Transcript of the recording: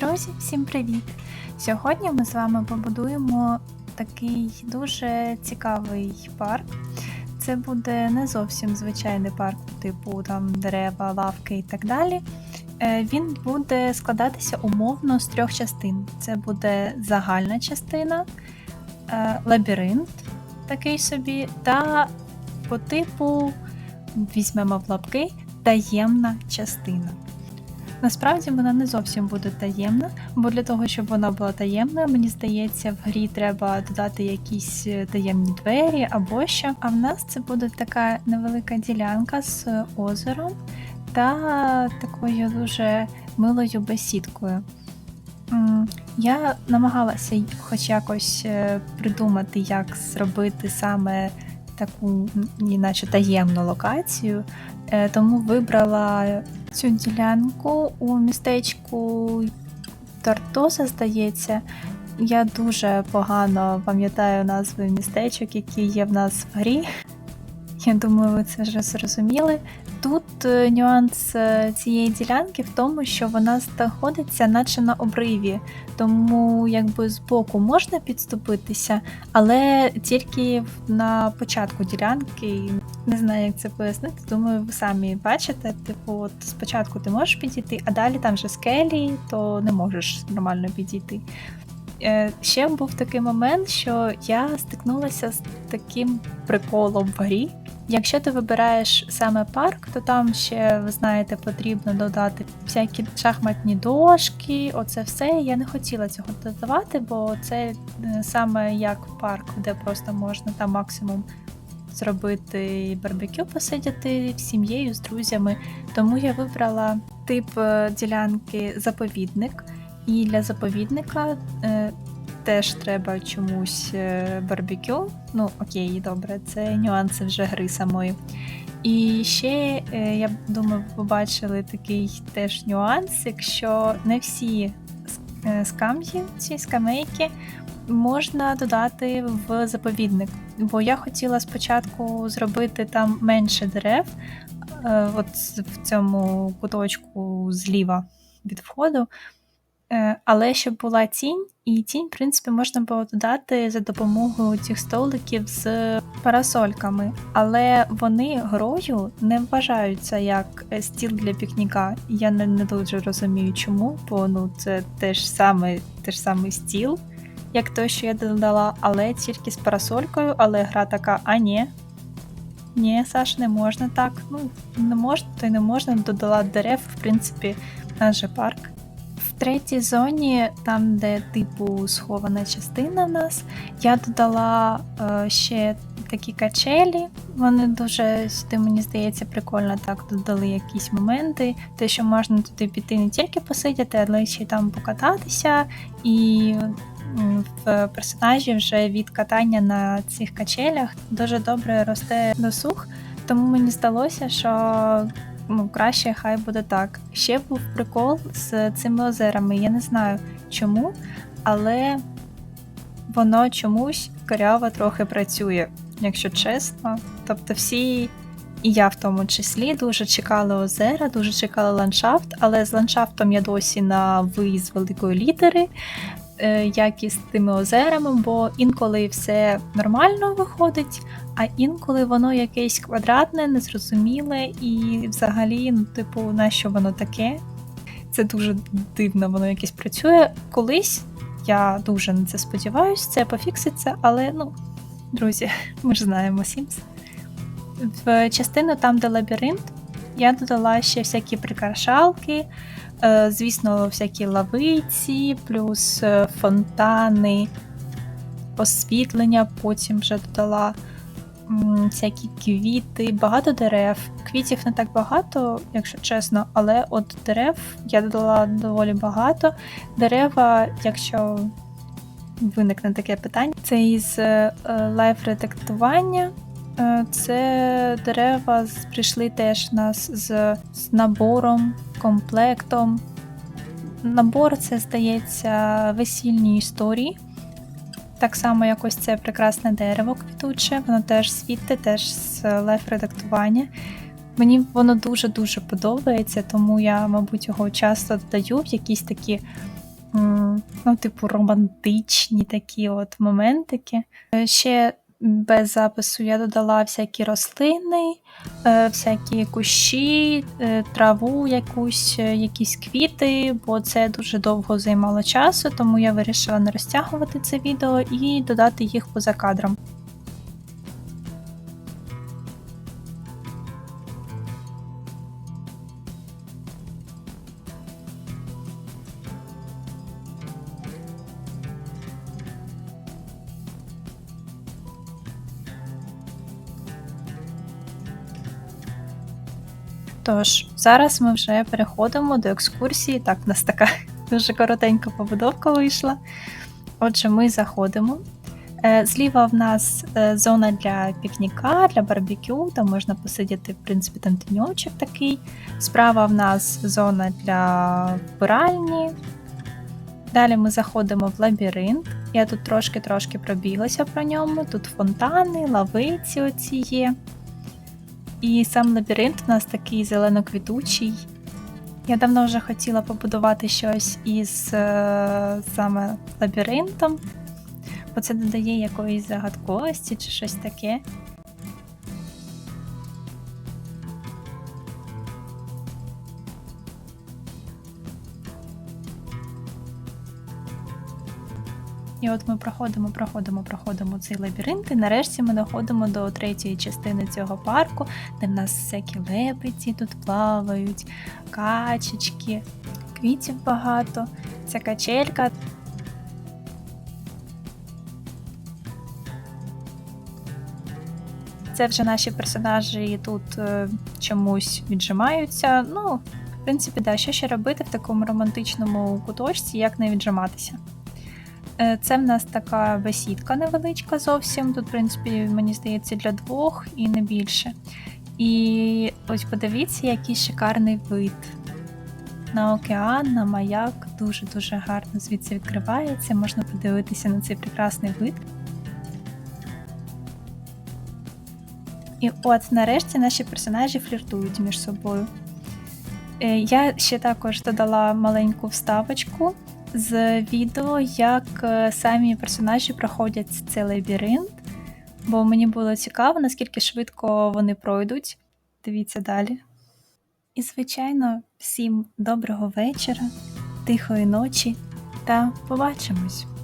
Друзі, всім привіт! Сьогодні ми з вами побудуємо такий дуже цікавий парк. Це буде не зовсім звичайний парк, типу там дерева, лавки і так далі. Е, Він буде складатися умовно з трьох частин. Це буде загальна частина, е, лабіринт такий собі, та по типу візьмемо в лапки таємна частина. Насправді вона не зовсім буде таємна, бо для того, щоб вона була таємною, мені здається, в грі треба додати якісь е, таємні двері або що. А в нас це буде така невелика ділянка з озером та такою дуже милою бесідкою. Я намагалася хоч якось е, придумати, як зробити саме таку, іначе таємну локацію, Е, тому вибрала цю ділянку у містечку Тартоса, здається. Я дуже погано пам'ятаю назви містечок, які є в нас в грі. Я думаю, ви це вже зрозуміли. Тут е, нюанс е, цієї ділянки в тому, що вона знаходиться наче на обриві, тому якби збоку можна підступитися, але тільки на початку ділянки. Не знаю, як це пояснити. Думаю, ви самі бачите. Типу, от спочатку ти можеш підійти, а далі там вже скелі, то не можеш нормально підійти. Е, Ще був такий момент, що я стикнулася з таким приколом в грі. Якщо ти вибираєш саме парк, то там ще, ви знаєте, потрібно додати всякі шахматні дошки, оце все. Я не хотіла цього додавати, бо це е, саме як парк, де просто можна там максимум зробити барбекю, посидіти з сім'єю, з друзями. Тому я вибрала тип е, ділянки заповідник. І для заповідника е, теж треба чомусь е, барбекю. Ну, окей, добре, це нюанси вже гри самої. І ще, е, я думаю, побачили такий теж нюанс, якщо не всі скам'ї, ці скамейки, можна додати в заповідник. Бо я хотіла спочатку зробити там менше дерев, е, от в цьому куточку зліва від входу. Е, Але щоб була тінь, і тінь, в принципі, можна було додати за допомогою цих столиків з парасольками. Але вони грою не вважаються як стіл для пікніка. Я не, не дуже розумію, чому, бо ну це теж саме, теж самий стіл, як той, що я додала, але тільки з парасолькою, але гра така, а ні. Ні, Саш, не можна так. Ну, не можна, то й не можна, додала дерев, в принципі, наш же парк. В третій зоні, там, де типу схована частина в нас, я додала е, ще такі качелі. Вони дуже сюди, мені здається, прикольно так додали якісь моменти. Те, що можна туди піти не тільки посидіти, але ще й там покататися. І в персонажі вже від катання на цих качелях дуже добре росте досуг. Тому мені здалося, що ну, краще хай буде так. Ще був прикол з цими озерами. Я не знаю чому, але воно чомусь коряво трохи працює, якщо чесно. Тобто всі, і я в тому числі, дуже чекали озера, дуже чекали ландшафт, але з ландшафтом я досі на ви з великої літери. е, Як і з тими озерами, бо інколи все нормально виходить, а інколи воно якесь квадратне, незрозуміле, і взагалі, ну, типу, на що воно таке? Це дуже дивно, воно якесь працює. Колись я дуже на це сподіваюся, це пофікситься, але ну, друзі, ми ж знаємо Sims. В частину там, де лабіринт, я додала ще всякі прикрашалки, е, звісно, всякі лавиці, плюс е, фонтани, освітлення, потім вже додала всякі квіти, багато дерев. Квітів не так багато, якщо чесно, але от дерев я додала доволі багато. Дерева, якщо виникне таке питання, це із е, лайф редактування. Е, Це дерева прийшли теж нас з, з набором, комплектом. Набор це, здається, весільні історії. Так само, як ось це прекрасне дерево квітуче, воно теж звідти, теж з лайф-редактування. Мені воно дуже-дуже подобається, тому я, мабуть, його часто додаю в якісь такі ну, типу, романтичні такі от моментики. Е, Ще без запису я додала всякі рослини, е, всякі кущі, е, траву якусь, якісь квіти, бо це дуже довго займало часу, тому я вирішила не розтягувати це відео і додати їх поза кадром. Тож, зараз ми вже переходимо до екскурсії. Так, у нас така дуже коротенька побудовка вийшла. Отже, ми заходимо. Е, Зліва в нас е, зона для пікніка, для барбекю, там можна посидіти, в принципі, там тіньочок такий. Справа в нас зона для вбиральні. Далі ми заходимо в лабіринт. Я тут трошки-трошки пробіглася про ньому. Тут фонтани, лавиці оці є. І сам лабіринт у нас такий зеленоквітучий. Я давно вже хотіла побудувати щось із е, саме лабіринтом, бо це додає якоїсь загадковості чи щось таке. От ми проходимо, проходимо, проходимо цей лабіринт, і нарешті ми доходимо до третьої частини цього парку, де в нас всякі лебеді тут плавають, качечки, квітів багато, ця качелька. Це вже наші персонажі тут е, чомусь віджимаються. Ну, в принципі, да, що ще робити в такому романтичному куточці, як не віджиматися. Е, Це в нас така бесідка невеличка зовсім. Тут, в принципі, мені здається, для двох і не більше. І ось подивіться, який шикарний вид. На океан, на маяк дуже-дуже гарно звідси відкривається. Можна подивитися на цей прекрасний вид. І от нарешті наші персонажі фліртують між собою. Е, Я ще також додала маленьку вставочку з відео, як е, самі персонажі проходять цей лабіринт, бо мені було цікаво, наскільки швидко вони пройдуть. Дивіться далі. І, звичайно, всім доброго вечора, тихої ночі та побачимось!